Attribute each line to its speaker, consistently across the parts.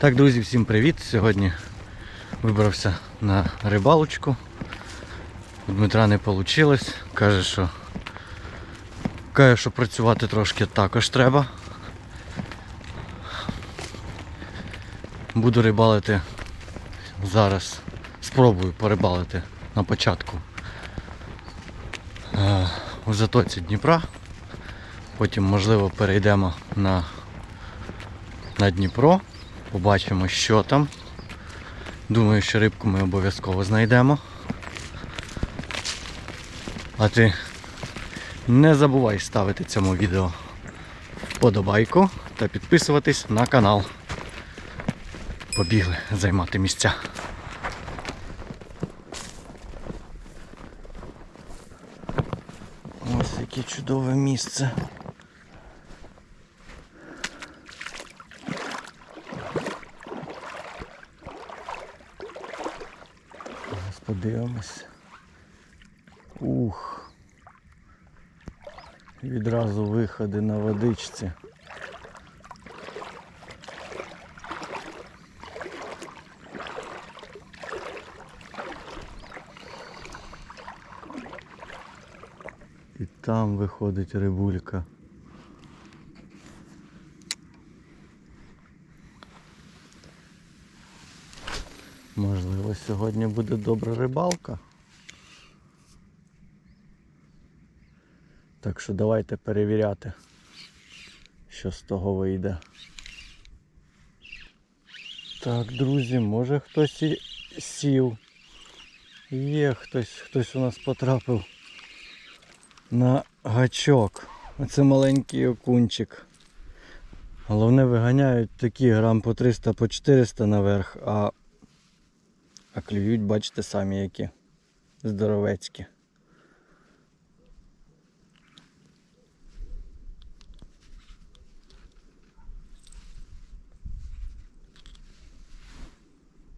Speaker 1: Так, друзі, всім привіт! Сьогодні вибрався на рибалочку. У Дмитра не вийшло. Каже, що каже, що працювати трошки також треба. Буду рибалити зараз. Спробую порибалити на початку е, у затоці Дніпра. Потім, можливо, перейдемо на, на Дніпро. Побачимо, що там. Думаю, що рибку ми обов'язково знайдемо. А ти не забувай ставити цьому відео вподобайку та підписуватись на канал. Побігли займати місця. Ось яке чудове місце. Зараз подивимось. Ух. Відразу виходи на водичці. І там виходить рибулька. Можливо, сьогодні буде добра рибалка. Так що давайте перевіряти, що з того вийде. Так, друзі, може хтось і сів. Є хтось, хтось у нас потрапив на гачок. Оце маленький окунчик. Головне виганяють такі грам по 300 по 400 наверх, а, а клюють, бачите самі які. Здоровецькі.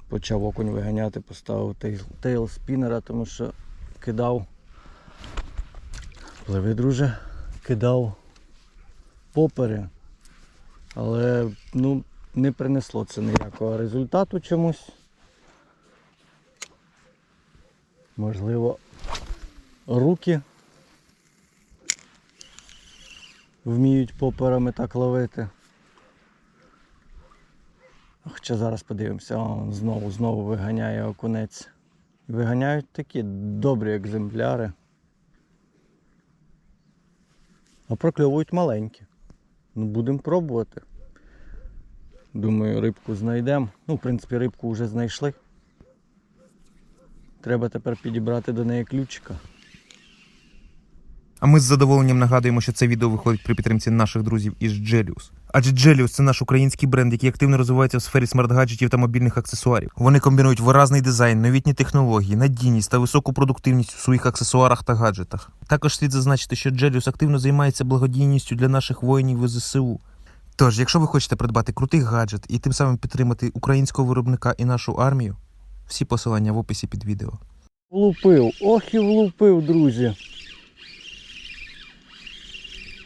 Speaker 1: Почав окунь виганяти, поставив тейл, тейл спінера, тому що кидав Пливи, друже, кидав попери, але ну, не принесло це ніякого результату чомусь. Можливо, руки вміють поперами так ловити. Хоча зараз подивимося, О, знову знову виганяє окунець. Виганяють такі добрі екземпляри. А прокльовують маленькі. Ну, будемо пробувати. Думаю, рибку знайдемо. Ну, в принципі, рибку вже знайшли. Треба тепер підібрати до неї ключика.
Speaker 2: А ми з задоволенням нагадуємо, що це відео виходить при підтримці наших друзів із Gelius. Адже Gelius – це наш український бренд, який активно розвивається в сфері смарт-гаджетів та мобільних аксесуарів. Вони комбінують виразний дизайн, новітні технології, надійність та високу продуктивність у своїх аксесуарах та гаджетах. Також слід зазначити, що Gelius активно займається благодійністю для наших воїнів ЗСУ. Тож, якщо ви хочете придбати крутий гаджет і тим самим підтримати українського виробника і нашу армію, всі посилання в описі під відео.
Speaker 1: Влупив, ох і влупив, друзі.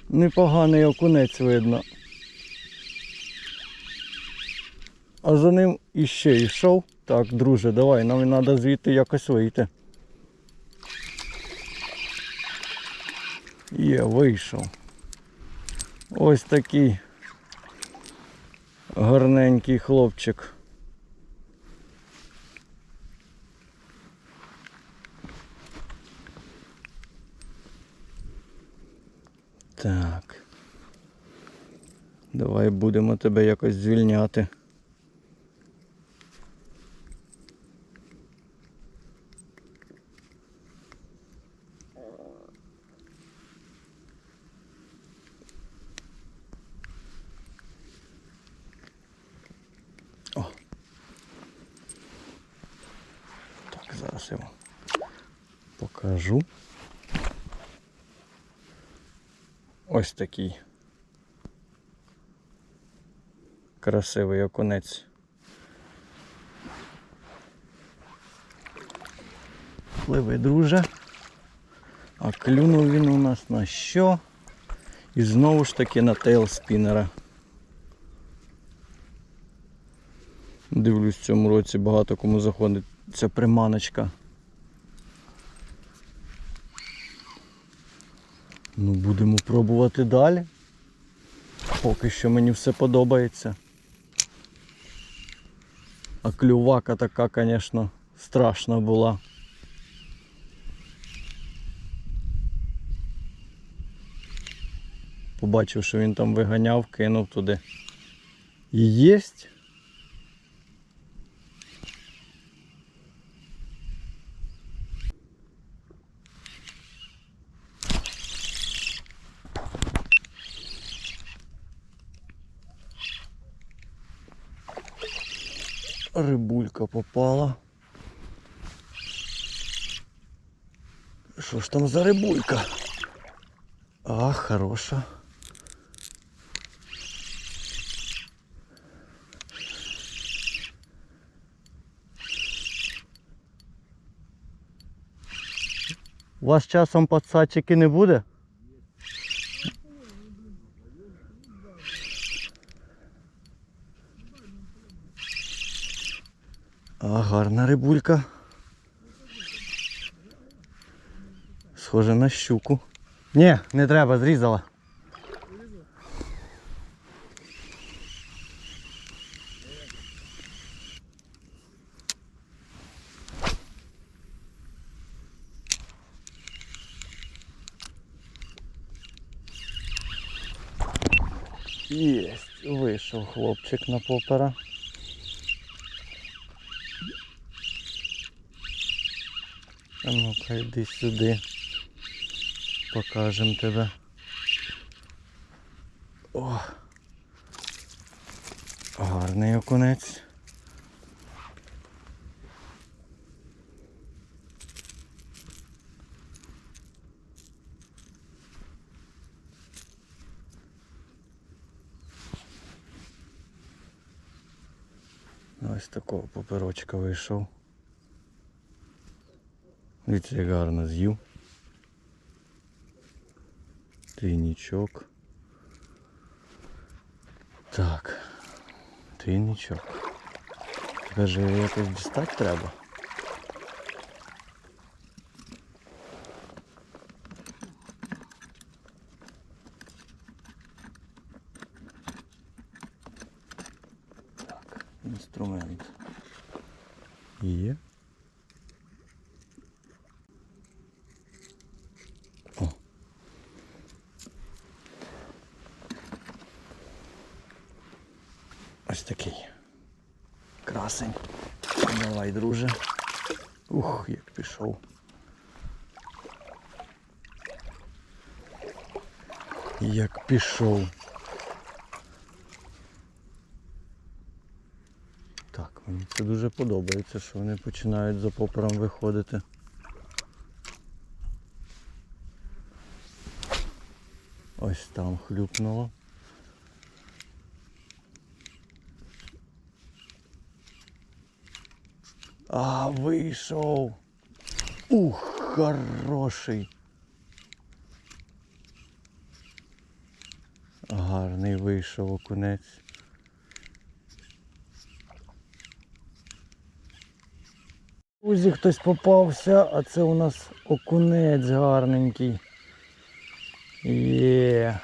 Speaker 1: Непоганий окунець видно. А за ним іще йшов. Так, друже, давай, нам треба звідти якось вийти. Є, вийшов. Ось такий гарненький хлопчик. Так. Давай будемо тебе якось звільняти. Так, зараз я вам покажу. Ось такий красивий окунець. Пливи, друже. А клюнув він у нас на що? І знову ж таки на тейл спінера. Дивлюсь, в цьому році багато кому заходить ця приманочка. Ну, будемо пробувати далі. Поки що мені все подобається. А клювака така, звісно, страшна була. Побачив, що він там виганяв, кинув туди. І єсть. Рибулька попала. Що ж там за рибулька? А, хороша. У вас часом подсадчики не буде? А, гарна рибулька. Схоже на щуку. Ні, не треба, зрізала. Єсть, вийшов хлопчик на попера. А ну-ка йди сюди. Покажем тебе. О! Гарний окунець. Ось такого поперочка вийшов. Дивіться, як гарно з'їв. Трійничок. Так. Трійничок. Тепер же його якось дістати треба. Красень. Давай, друже. Ух, як пішов. Як пішов. Так, мені це дуже подобається, що вони починають за попером виходити. Ось там хлюпнуло. А, вийшов. Ух, хороший. Гарний вийшов окунець. Друзі, хтось попався, а це у нас окунець гарненький. Є.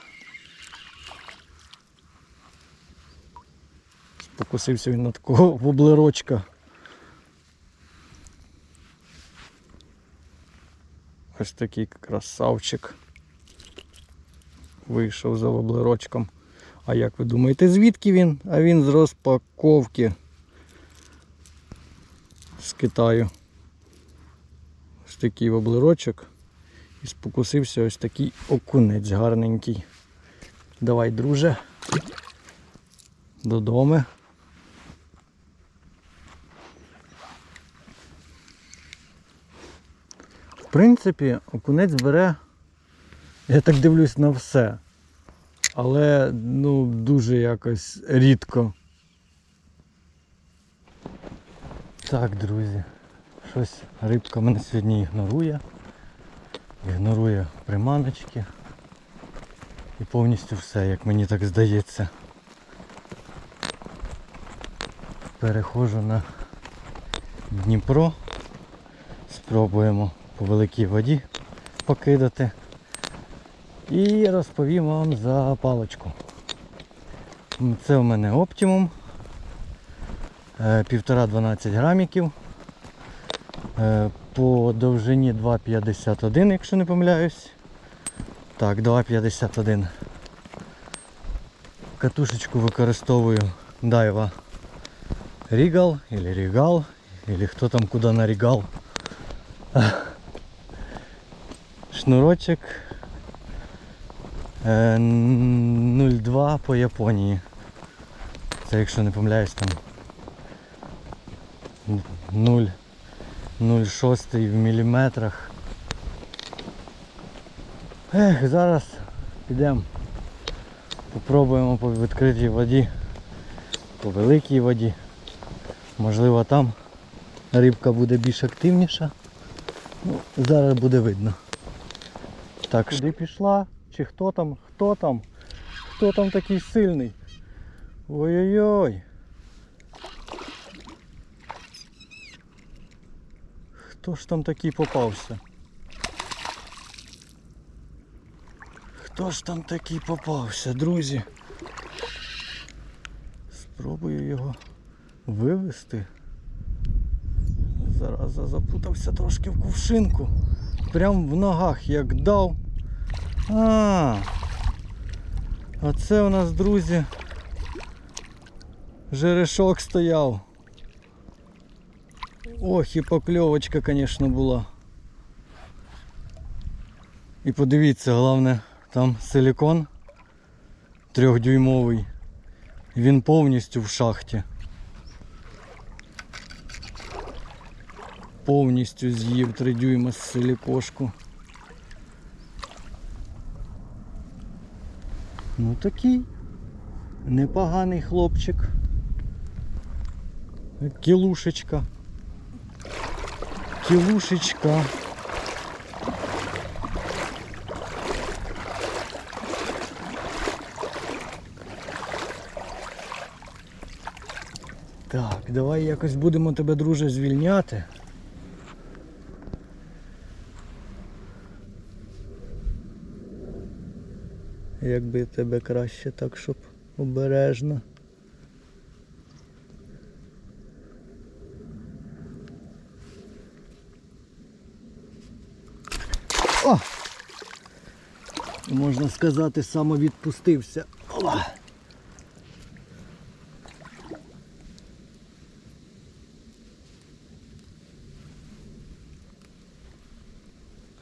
Speaker 1: Спокусився він на такого воблерочка. Ось такий красавчик. Вийшов за воблерочком. А як ви думаєте, звідки він? А він з розпаковки з Китаю. Ось такий воблерочок. І спокусився ось такий окунець гарненький. Давай, друже. Додому. Принципі, окунець бере, я так дивлюсь на все. Але ну дуже якось рідко. Так, друзі, щось рибка мене сьогодні ігнорує. Ігнорує приманочки. І повністю все, як мені так здається. переходжу на Дніпро. Спробуємо по великій воді покидати. І розповім вам за паличку. Це у мене оптимум. Е, Півтора 12 граміків. Е, По довжині 2,51, якщо не помиляюсь. Так, 2,51. Катушечку використовую Daiwa Regal или Regal, или хто там куди нарігал. Шнурочок е, 0,2 по Японії. Це якщо не помиляюсь там 0 0,6 в міліметрах. Ех, зараз підемо. Попробуємо по відкритій воді, по великій воді. Можливо там рибка буде більш активніша. Ну, зараз буде видно. Так, куди пішла? Чи хто там? Хто там? Хто там такий сильний? Ой-ой-ой. Хто ж там такий попався? Хто ж там такий попався, друзі? Спробую його вивести. Зараза запутався трошки в кувшинку. Прям в ногах як дав. А, а це у нас, друзі, жерешок стояв. Ох, і покльовочка, звісно, була. І подивіться, головне, там силікон трьохдюймовий. Він повністю в шахті. Повністю з'їв 3 дюйма з силікошку. Ну такий непоганий хлопчик. Кілушечка. Кілушечка. Так, давай якось будемо тебе, друже, звільняти. Якби тебе краще так, щоб обережно. О! Можна сказати, самовідпустився. О!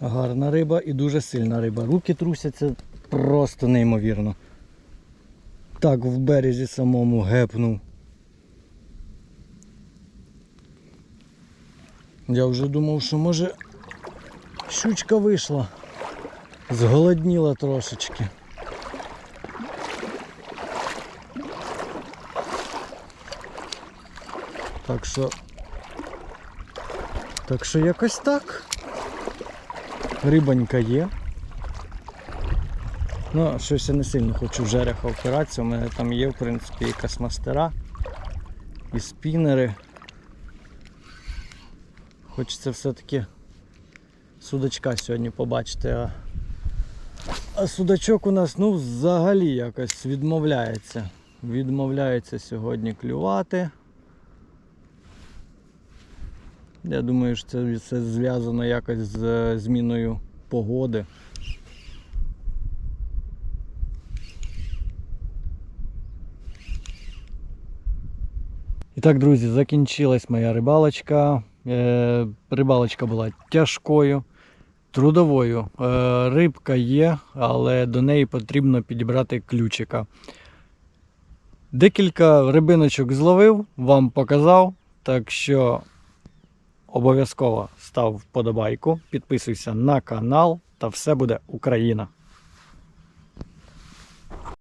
Speaker 1: Гарна риба і дуже сильна риба. Руки трусяться просто неймовірно. Так в березі самому гепнув. Я вже думав, що може щучка вийшла. Зголодніла трошечки. Так що. Так що якось так. Рибонька є. Ну, щось я не сильно хочу в жереха впиратися. У мене там є, в принципі, і космастера, і спінери. Хочеться все-таки судачка сьогодні побачити. А, а судачок у нас ну, взагалі якось відмовляється. Відмовляється сьогодні клювати. Я думаю, що це все зв'язано якось з е, зміною погоди. І так, друзі, закінчилась моя рибалочка. Е, рибалочка була тяжкою, трудовою. Е, рибка є, але до неї потрібно підібрати ключика. Декілька рибиночок зловив, вам показав. Так що обов'язково став вподобайку, підписуйся на канал та все буде Україна.